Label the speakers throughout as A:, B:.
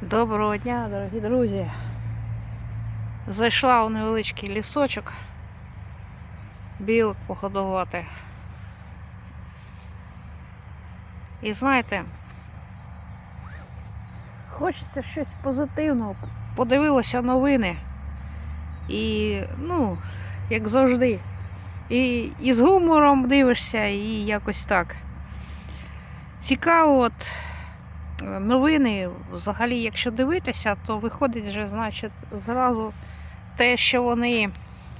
A: Доброго дня, дорогі друзі. Зайшла у невеличкий лісочок. Білок походувати. І знаєте, хочеться щось позитивного. Подивилася новини. І, ну, як завжди. І, і з гумором дивишся, і якось так. Цікаво, от новини, взагалі, якщо дивитися, то виходить вже, значить, зразу те, що вони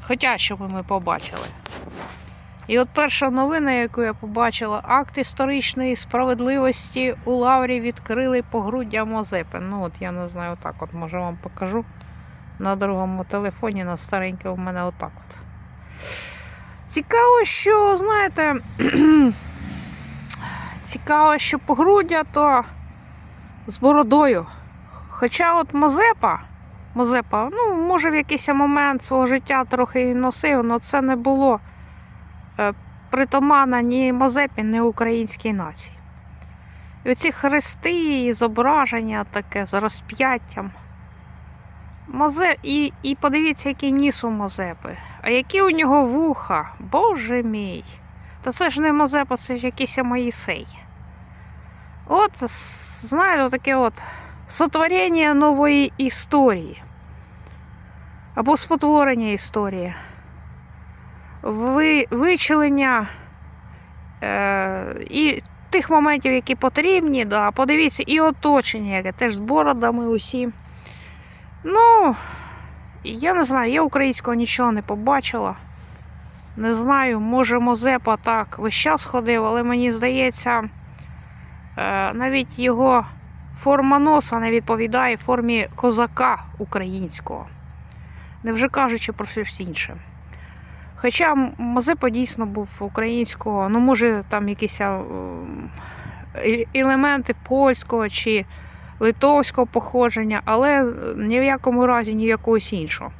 A: хочуть, щоб ми побачили. І от перша новина, яку я побачила, акт історичної справедливості у Лаврі відкрили погруддя Мозепи. Ну, от я не знаю, отак от, може вам покажу. На другому телефоні, на старенькому у мене отак от. Цікаво, що, знаєте, цікаво, що погруддя то з бородою. Хоча от Мазепа, Мазепа, ну, може, в якийсь момент свого життя трохи і носив, але це не було е, притаманна ні Мазепі, ні українській нації. І оці хрести і зображення таке з розп'яттям. Мазе... І, і подивіться, який ніс у Мазепи. А які у нього вуха, боже мій. Та це ж не Мазепа, це ж якийсь Моїсей. От, знаєте, таке от сотворення нової історії. Або спотворення історії. Ви, вичелення е, і тих моментів, які потрібні, да, подивіться, і оточення, яке теж з бородами усі. Ну, я не знаю, я українського нічого не побачила. Не знаю, може Мозепа так весь час ходив, але мені здається. Е, навіть його форма носа не відповідає формі козака українського, не вже кажучи про щось інше. Хоча Мазепа дійсно був українського, ну, може, там якісь е- елементи польського чи литовського походження, але ні в якому разі ні якогось іншого.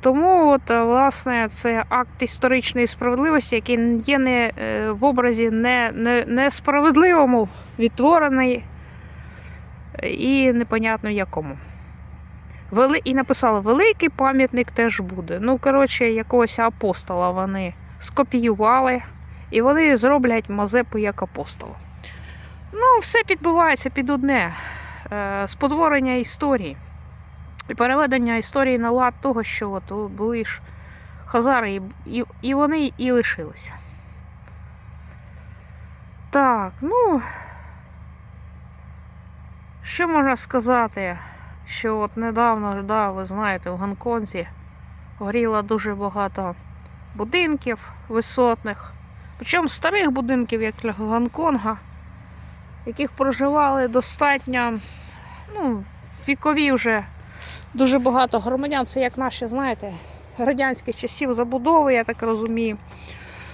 A: Тому, от, е, власне, це акт історичної справедливості, який є не е, в образі не, не, несправедливому, відтворений і непонятно якому. Вели... І написали, великий пам'ятник теж буде. Ну, коротше, якогось апостола вони скопіювали, і вони зроблять Мазепу як апостола. Ну, все підбивається під одне е, спотворення історії. І переведення історії на лад того, що от були ж хазари, і, і, вони і лишилися. Так, ну. Що можна сказати? Що от недавно, да, ви знаєте, в Гонконзі горіло дуже багато будинків висотних, причому старих будинків, як для Гонконга, яких проживали достатньо ну, вікові вже дуже багато громадян. Це як наші, знаєте, радянських часів забудови, я так розумію.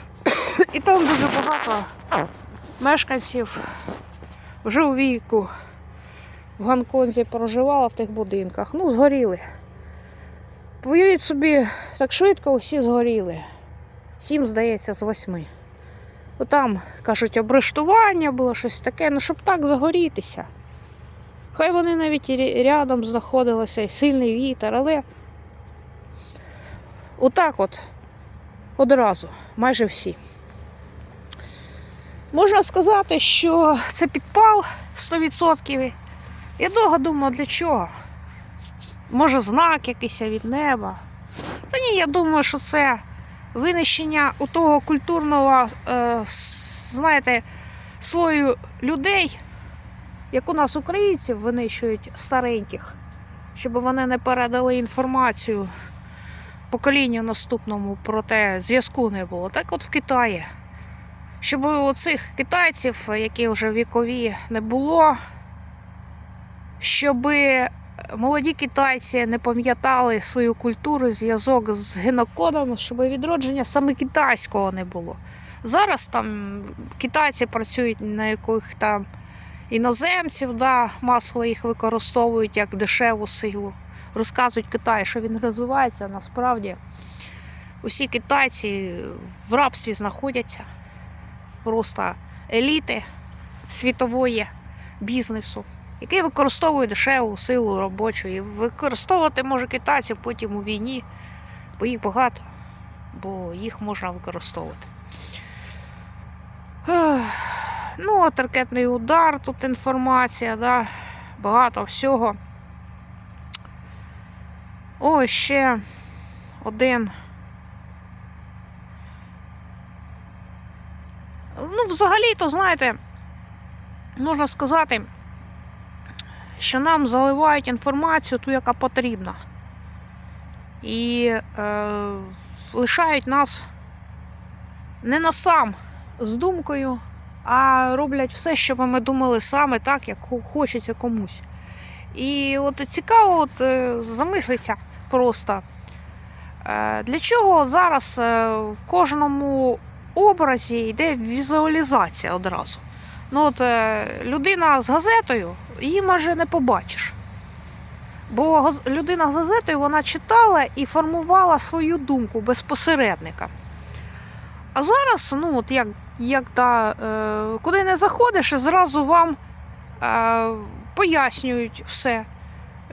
A: І там дуже багато мешканців вже у віку в Гонконзі проживало в тих будинках. Ну, згоріли. Повіріть собі, так швидко усі згоріли. Сім, здається, з восьми. Там, кажуть, обрештування було щось таке, ну щоб так загорітися. Хай вони навіть і рядом знаходилися, і сильний вітер, але отак от одразу, майже всі. Можна сказати, що це підпал 100%. Я довго думав, для чого? Може, знак якийсь від неба. Та ні, я думаю, що це винищення у того культурного, е, знаєте, слою людей, як у нас українців винищують стареньких, щоб вони не передали інформацію поколінню наступному про те, зв'язку не було. Так от в Китаї. Щоб у цих китайців, які вже вікові, не було, щоб молоді китайці не пам'ятали свою культуру, зв'язок з генокодом, щоб відродження саме китайського не було. Зараз там китайці працюють на яких там іноземців, да, масово їх використовують як дешеву силу. Розказують Китай, що він розвивається, насправді усі китайці в рабстві знаходяться. Просто еліти світової бізнесу. який використовує дешеву силу робочу. І використовувати може китайців потім у війні, бо їх багато, бо їх можна використовувати. Ну, от ракетний удар, тут інформація, да, багато всього. О, ще один. Ну, взагалі-то, знаєте, можна сказати, що нам заливають інформацію ту, яка потрібна. І е, лишають нас не на сам з думкою, а роблять все, щоб ми думали саме так, як хочеться комусь. І от цікаво от, е, замислитися просто, е, для чого зараз е, в кожному образі йде візуалізація одразу. Ну, от, людина з газетою, її майже не побачиш. Бо людина з газетою вона читала і формувала свою думку безпосередника. А зараз, ну, от як, як та, е, куди не заходиш, і зразу вам е, пояснюють все.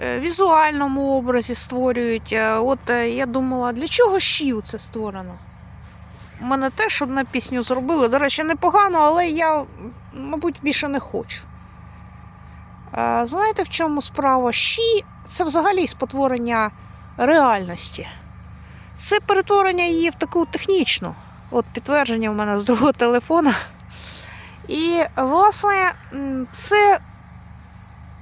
A: Е, візуальному образі створюють. Е, От е, я думала, для чого щів це створено? У мене теж одну пісню зробили. До речі, непогано, але я, мабуть, більше не хочу. Знаєте, в чому справа? Щі це взагалі спотворення реальності. Це перетворення її в таку технічну. От підтвердження в мене з другого телефона. І, власне, це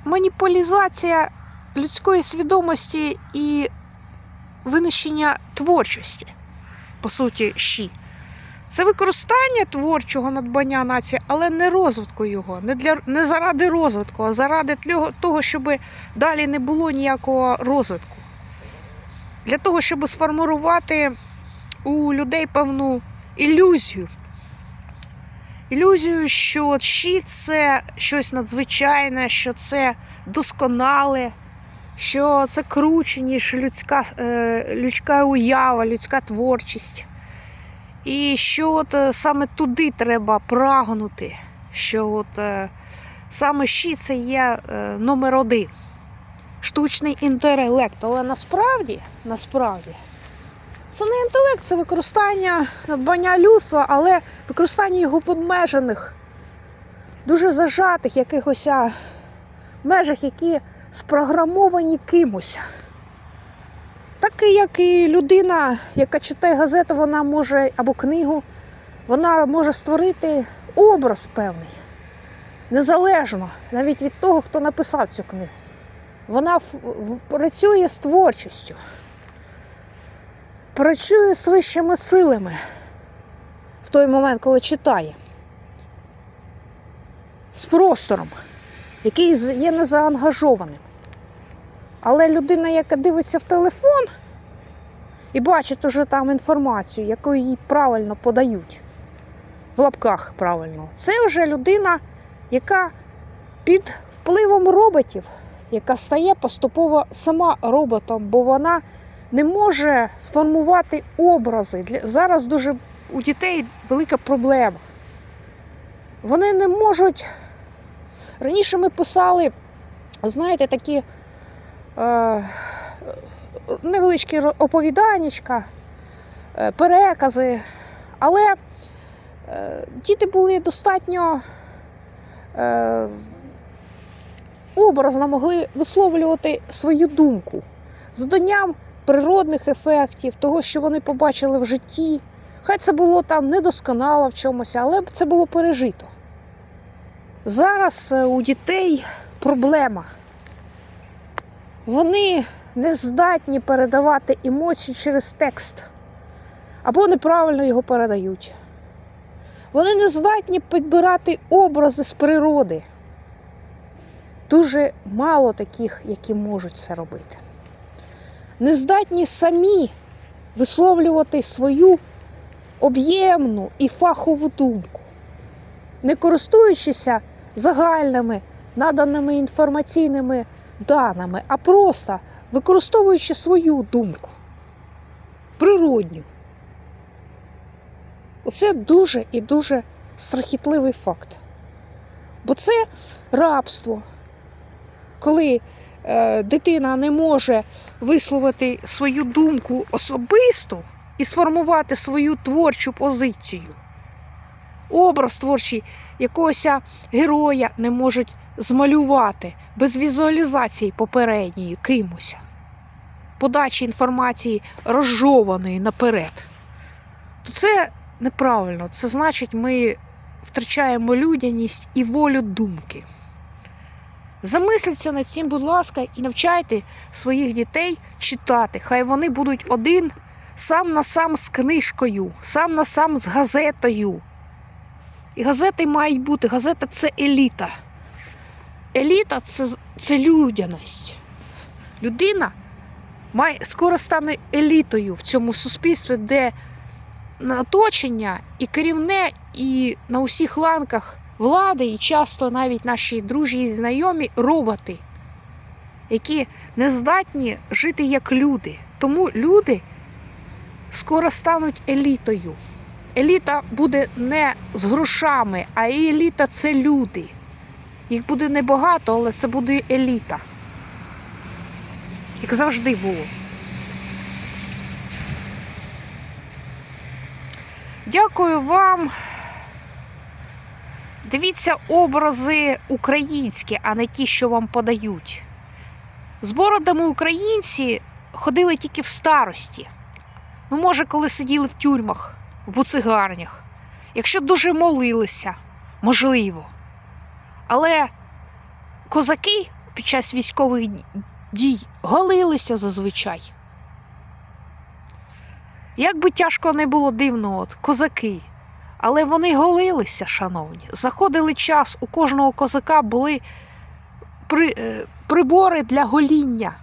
A: маніпулізація людської свідомості і винищення творчості, по суті, щі. Це використання творчого надбання нації, але не розвитку його, не, для, не заради розвитку, а заради того, щоб далі не було ніякого розвитку. Для того, щоб сформувати у людей певну ілюзію. Ілюзію, що щит це щось надзвичайне, що це досконале, що це круче, ніж людська, е, людська уява, людська творчість. І що от е, саме туди треба прагнути, що от е, саме щит це є номер один. Штучний інтелект. Але насправді, насправді, це не інтелект, це використання надбання людства, але використання його в обмежених, дуже зажатих якихось межах, які спрограмовані кимось. Так як і людина, яка читає газету, вона може або книгу, вона може створити образ певний, незалежно навіть від того, хто написав цю книгу. Вона працює з творчістю, працює з вищими силами в той момент, коли читає, з простором, який є незаангажованим. Але людина, яка дивиться в телефон і бачить уже там інформацію, яку їй правильно подають, в лапках правильно, це вже людина, яка під впливом роботів, яка стає поступово сама роботом, бо вона не може сформувати образи. Зараз дуже у дітей велика проблема. Вони не можуть. Раніше ми писали, знаєте, такі е, невеличкі оповіданнячка, е, перекази, але е, діти були достатньо е, образно могли висловлювати свою думку з природних ефектів, того, що вони побачили в житті. Хай це було там недосконало в чомусь, але це було пережито. Зараз е, у дітей проблема. Вони не здатні передавати емоції через текст або неправильно його передають. Вони не здатні підбирати образи з природи. Дуже мало таких, які можуть це робити. Не здатні самі висловлювати свою об'ємну і фахову думку, не користуючися загальними наданими інформаційними даними, а просто використовуючи свою думку, природню. Оце дуже і дуже страхітливий факт. Бо це рабство, коли дитина не може висловити свою думку особисту і сформувати свою творчу позицію. Образ творчий якогось героя не можуть змалювати без візуалізації попередньої кимось, подачі інформації розжованої наперед. То це неправильно. Це значить, ми втрачаємо людяність і волю думки. Замисліться над цим, будь ласка, і навчайте своїх дітей читати. Хай вони будуть один сам на сам з книжкою, сам на сам з газетою. І газети мають бути. Газета це еліта. Еліта це, це людяність. Людина має, скоро стане елітою в цьому суспільстві, де оточення і керівне, і на усіх ланках влади, і часто навіть наші дружні і знайомі роботи, які не здатні жити як люди. Тому люди скоро стануть елітою. Еліта буде не з грошами, а еліта це люди. Їх буде небагато, але це буде еліта. Як завжди було. Дякую вам. Дивіться образи українські, а не ті, що вам подають. З бородами українці ходили тільки в старості. Ну, може, коли сиділи в тюрмах, в буцигарнях. Якщо дуже молилися, можливо. Але козаки під час військових дій голилися зазвичай. Як би тяжко не було дивно, от, козаки. Але вони голилися, шановні. Заходили час, у кожного козака були при, е, прибори для гоління.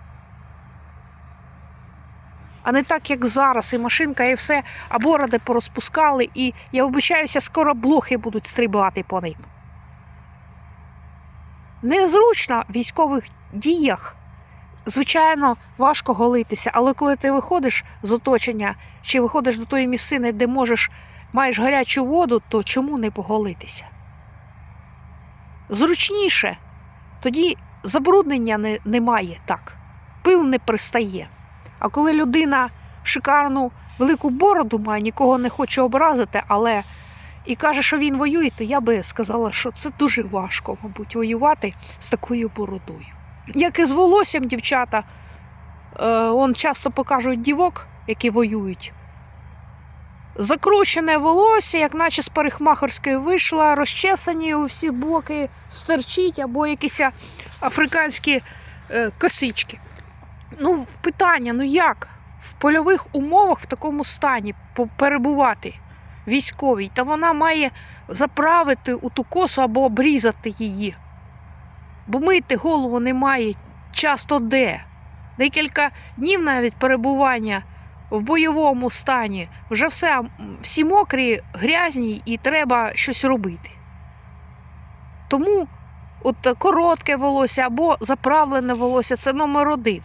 A: А не так, як зараз, і машинка, і все, а бороди порозпускали, і я обіцяюся, скоро блохи будуть стрибати по ним. Незручно в військових діях, звичайно, важко голитися, але коли ти виходиш з оточення чи виходиш до тої місцини, де можеш маєш гарячу воду, то чому не поголитися? Зручніше, тоді забруднення не, немає так, пил не пристає. А коли людина шикарну велику бороду має, нікого не хоче образити, але і каже, що він воює, то я би сказала, що це дуже важко, мабуть, воювати з такою бородою. Як і з волоссям, дівчата, е, он часто покажуть дівок, які воюють. Закручене волосся, як наче з парикмахерської вийшла, розчесані у всі боки, стерчить, або якісь африканські е, косички. Ну, питання, ну як в польових умовах в такому стані перебувати військовій, та вона має заправити у ту косу або обрізати її. Бо мити голову немає часто де. Декілька днів навіть перебування в бойовому стані, вже все, всі мокрі, грязні і треба щось робити. Тому от коротке волосся або заправлене волосся це номер один.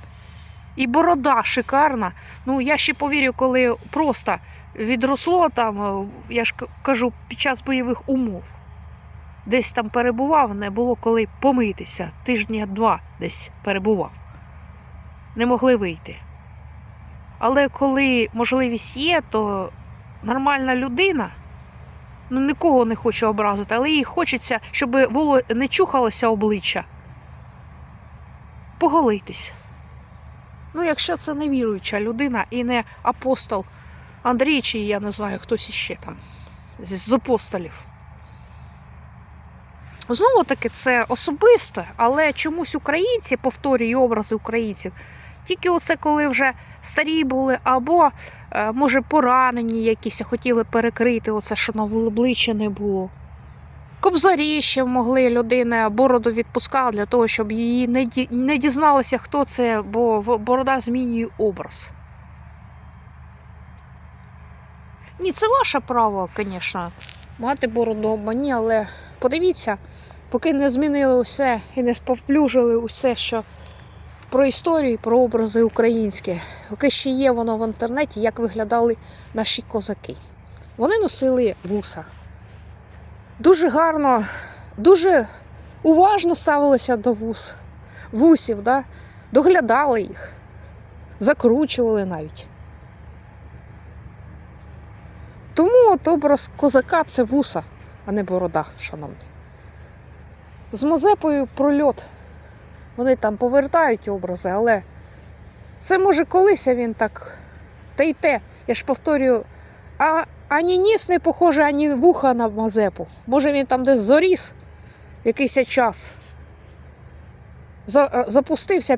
A: І борода шикарна. Ну, я ще повірю, коли просто відросло там, е, я ж кажу, під час бойових умов. Десь там перебував, не було коли помитися. Тижня два десь перебував. Не могли вийти. Але коли можливість є, то нормальна людина, ну нікого не хоче образити, але їй хочеться, щоб воло... не чухалося обличчя. Поголитись. Ну, якщо це не віруюча людина і не апостол Андрій, чи я не знаю, хтось іще там з апостолів. Знову таки, це особисте, але чомусь українці, повторюю образи українців, тільки оце коли вже старі були, або, е, може, поранені якісь, а хотіли перекрити оце, що на обличчя не було. Кобзарі ще могли людина бороду відпускала для того, щоб її не, ді... не дізналися, хто це, бо борода змінює образ. Ні, це ваше право, звісно, мати бороду або ні, але подивіться, поки не змінили усе і не сповплюжили усе, що про історію, про образи українські. Поки ще є воно в інтернеті, як виглядали наші козаки. Вони носили вуса. Дуже гарно, дуже уважно ставилися до вус. вусів, да? доглядали їх, закручували навіть. Тому от образ козака це вуса, а не борода, шановні. З Мазепою прольот. Вони там повертають образи, але це може колись він так. Та й те, я ж повторюю, а ані ніс не похоже, ані вуха на Мазепу. Може він там десь зоріс якийсь час. За- Запустився,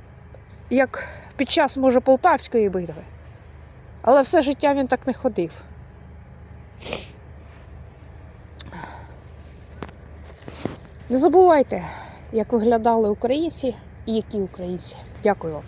A: як під час, може, Полтавської битви. Але все життя він так не ходив. Не забувайте, як виглядали українці і які українці. Дякую вам.